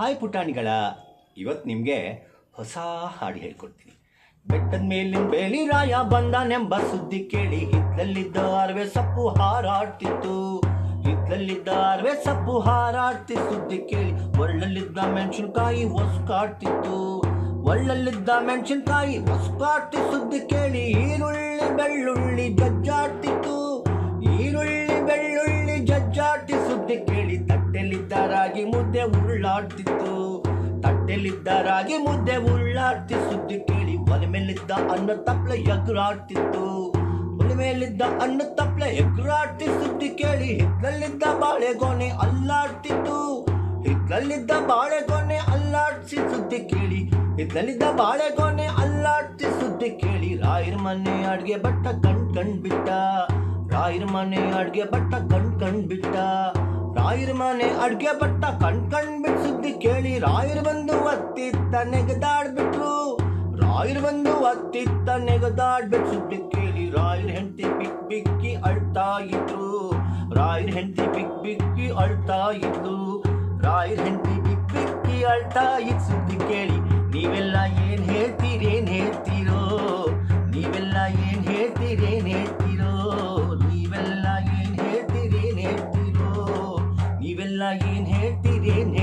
Hi ಪುಟಾಣಿಗಳ ಇವತ್ತು ನಿಮಗೆ ಹೊಸ ಹಾಡು ಹೇಳ್ಕೊಡ್ತೀನಿ. ಬೆಟ್ಟದ ಮೇಲಿನ ಬೇಲಿ ರಾಯ ಬಂದಾನೆಂಬ ಸುದ್ದಿ ಕೇಳಿ ಹಿತ್ತಲಲ್ಲಿದ್ದ ಅರ್ವೆ ಸಪ್ಪು ಹಾರಾಡ್ತಿತ್ತು. ಹಿತ್ತಲಲ್ಲಿದ್ದ ಅರ್ವೆ ಸಪ್ಪು ಹಾರಾಡ್ತಿ ಸುದ್ದಿ ಕೇಳಿ ಒಳ್ಳಲ್ಲಿದ್ದ ಮೆಣಸಿನ್ಕಾಯಿ ಹೊಸ್ಕಾಡ್ತಿತ್ತು. ಒಳ್ಳಲ್ಲಿದ್ದ ಮೆಣಸಿನ್ಕಾಯಿ ಹೊಸ್ಕಾಡ್ತಿ ಸುದ್ದಿ ಕೇಳಿ ಈರುಳ್ಳಿ ಸುದ್ದಿ ಕೇಳಿ ತಟ್ಟೆಲಿದ್ದ ರಾಗಿ ಮುದ್ದೆ ಉಳ್ಳಾಡ್ತಿತ್ತು. ತಟ್ಟೆಲಿದ್ದ ರಾಗಿ ಮುದ್ದೆ ಉಳ್ಳಾಡ್ತಿ, ಸುದ್ದಿ ಕೇಳಿ ಒಲೆ ಮೇಲಿದ್ದ ಅನ್ನ ತಪ್ಪಲೆ ಎಗ್ರಾಡ್ತಿತ್ತು. ಒಲೆ ಮೇಲಿದ್ದ ಅನ್ನ ತಪ್ಪಲೆ ಎಗ್ರಾಡ್ತಿ, ಸುದ್ದಿ ಕೇಳಿ ಹೆಗ್ಗಲ್ಲಿದ್ದ ಬಾಳೆಗೊನೆ ಅಲ್ಲಾಡ್ತಿತ್ತು. ಹಿತ್ತಲಲ್ಲಿದ್ದ ಬಾಳೆಗೊನೆ ಅಲ್ಲಾಡ್ಸಿ, ಸುದ್ದಿ ಕೇಳಿ ಹಿತ್ತಲಿದ್ದ ಬಾಳೆಗೊನೆ ಅಲ್ಲಾಡ್ತಿ ಸುದ್ದಿ ಕೇಳಿ ರಾಯರ ಮನೆ ಅಡ್ಗೆ ಬಟ್ಟ ಕಣ್ ಕಣ್ ಬಿಟ್ಟ. ರಾಯರ ಮನೆ ಅಡ್ಗೆ ಬಟ್ಟ ಕಣ್ ಕಣ್ ಬಿಟ್ಟ. ರಾಯರ ಮನೆ ಅಡ್ಗೆ ಬಟ್ಟ ಕಣ್ ಕಣ್ ಬಿಟ್ಟು ಸುದ್ದಿ ಕೇಳಿ ರಾಯರು ಬಂದು ಒತ್ತಿತ್ತ ನೆಗೆದಾಡ್ಬಿಟ್ರು. ರಾಯರು ಬಂದು ಒತ್ತಿತ್ತ ನೆಗದಾಡ್ಬಿಟ್ಟು ಸುದ್ದಿ ಕೇಳಿ ರಾಯರ್ ಹೆಂಡತಿ ಬಿಕ್ ಬಿಕ್ಕಿ ಅಳ್ತಾ ಇದ್ರು. ರಾಯರ್ ಹೆಂಡತಿ ಬಿಕ್ ಬಿಕ್ಕಿ ಅಳ್ತಾ ಇದ್ರು. ರಾಯರ್ ಹೆಂಡತಿ ಬಿಕ್ ಬಿಕ್ಕಿ ಅಳ್ತಾ ಇದ್ ಸುದ್ದಿ ಕೇಳಿ, ನೀವೆಲ್ಲ ಏನ್ ಹೇಳ್ತೀರೇನ್ ಹೇಳ್ತೀರೋ? ನೀವೆಲ್ಲ ಏನ್ ಹೇಳ್ತೀರೇನ್ ಹೇಳ್ತೀರೋ लगी है तेरे